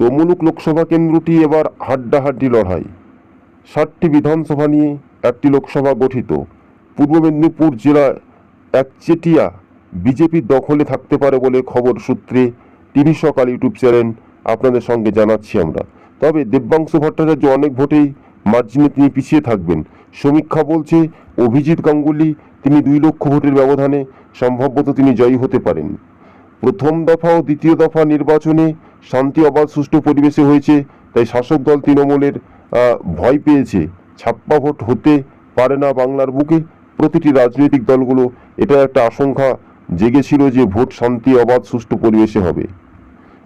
তমলুক লোকসভা কেন্দ্রটি এবার হাড্ডাহাড্ডি লড়াই। ষাটটি বিধানসভা নিয়ে একটি লোকসভা গঠিত। পূর্ব মেদিনীপুর জেলায় একচেটিয়া বিজেপির দখলে থাকতে পারে বলে খবর সূত্রে টিভি সকাল ইউটিউব চ্যানেল আপনাদের সঙ্গে জানাচ্ছি আমরা। তবে দেব্যাংশু ভট্টাচার্য অনেক ভোটেই মার্জিনে তিনি পিছিয়ে থাকবেন। সমীক্ষা বলছে, অভিজিৎ গাঙ্গুলি, তিনি দুই লক্ষ ভোটের ব্যবধানে সম্ভবত তিনি জয়ী হতে পারেন। প্রথম দফা ও দ্বিতীয় দফা নির্বাচনে শান্তি অবাধ সুষ্ঠু পরিবেশে হয়েছে, তাই শাসক দল তৃণমূলের ভয় পেয়েছে। ছাপ্পা ভোট হতে পারে না বাংলার বুকে প্রতিটি রাজনৈতিক দলগুলো। এটা একটা আশঙ্কা জেগেছিল যে ভোট শান্তি অবাধ সুষ্ঠু পরিবেশে হবে।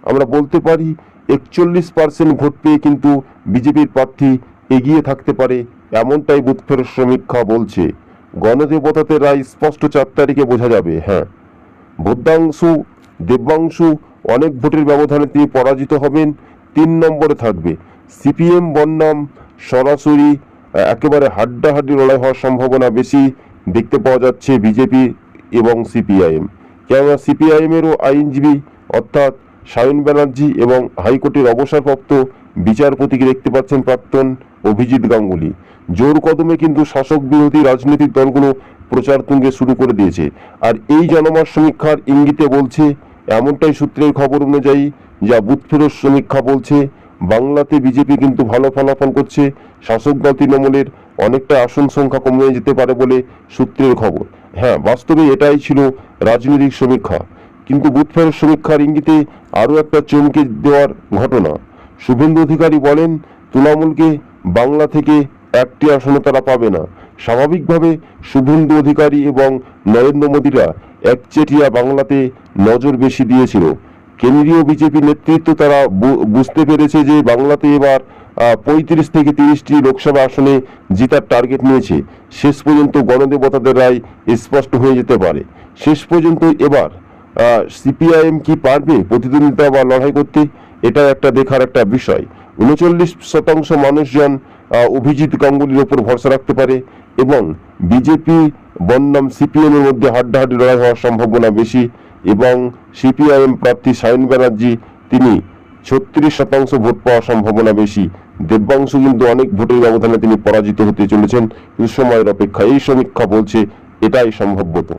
আমরা বলতে পারি, একচল্লিশ পার্সেন্ট ভোট পেয়ে কিন্তু বিজেপির প্রার্থী এগিয়ে থাকতে পারে, এমনটাই বুথফের সমীক্ষা বলছে। গণদেবতাতে রায় স্পষ্ট চার তারিখে বোঝা যাবে হ্যাঁ। ভোটাংশু দেব্যাংশু অনেক ভোটের ব্যবধানে তিনি পরাজিত হবেন। তিন নম্বরে থাকবে সিপিএম বন্যাম, সরাসরি একেবারে হাড্ডাহাড্ডি লড়াই হওয়ার সম্ভাবনা বেশি দেখতে পাওয়া যাচ্ছে বিজেপি এবং সিপিআইএম। কেননা সিপিআইএমেরও আইনজীবী অর্থাৎ সায়ন ব্যানার্জি এবং হাইকোর্টের অবসরপ্রাপ্ত বিচারপতিকে দেখতে পাচ্ছেন প্রাক্তন অভিজিৎ গাঙ্গুলি। জোর কদমে কিন্তু শাসক বিরোধী রাজনৈতিক দলগুলো প্রচার তুঙ্গে শুরু করে দিয়েছে। আর এই জনমত সমীক্ষার ইঙ্গিতে বলছে এমনটাই সূত্রের খবর অনুযায়ী যা বুথ সমীক্ষা বলছে, বাংলাতে বিজেপি কিন্তু ভালো ফলাফল করছে। শাসক দল তৃণমূলের অনেকটা আসন সংখ্যা কমে যেতে পারে বলে সূত্রের খবর। হ্যাঁ বাস্তবে এটাই ছিল রাজনৈতিক সমীক্ষা। কিন্তু বুথ সমীক্ষার ইঙ্গিতে আরও একটা চমকে দেওয়ার ঘটনা। শুভেন্দু অধিকারী বলেন, তৃণমূলকে বাংলা থেকে একটি আসনও তারা পাবে না। স্বাভাবিকভাবে শুভেন্দু অধিকারী এবং নরেন্দ্র মোদীরা একচেটিয়া বাংলাতে নজর বেশি দিয়েছিল। কেন্দ্রীয় বিজেপি নেতৃত্ব তারা বুঝতে পেরেছে যে বাংলাতে এবার পঁয়ত্রিশ থেকে তিরিশটি লোকসভা আসনে জেতার টার্গেট নিয়েছে। শেষ পর্যন্ত গণদেবতাদের রায় স্পষ্ট হয়ে যেতে পারে। শেষ পর্যন্ত এবার সিপিআইএম কি পারবে প্রতিদ্বন্দ্বিতা বা লড়াই করতে? এটা একটা দেখার একটা বিষয়। উনচল্লিশ শতাংশ মানুষজন অভিজিৎ গাঙ্গুলির ওপর ভরসা রাখতে পারে এবং বিজেপি বন্যাম সিপিএম এর মধ্যে হাড্ডাহাড্ডি লড়াই হওয়ার সম্ভাবনা বেশি এবং সিপিআইএম প্রার্থী সায়ন ব্যানার্জি, তিনি ছত্রিশ শতাংশ ভোট পাওয়ার সম্ভাবনা বেশি। দেব্যাংশু কিন্তু অনেক ভোটের ব্যবধানে তিনি পরাজিত হতে চলেছেন। সময়ের অপেক্ষা এই সমীক্ষা বলছে, এটাই সম্ভবত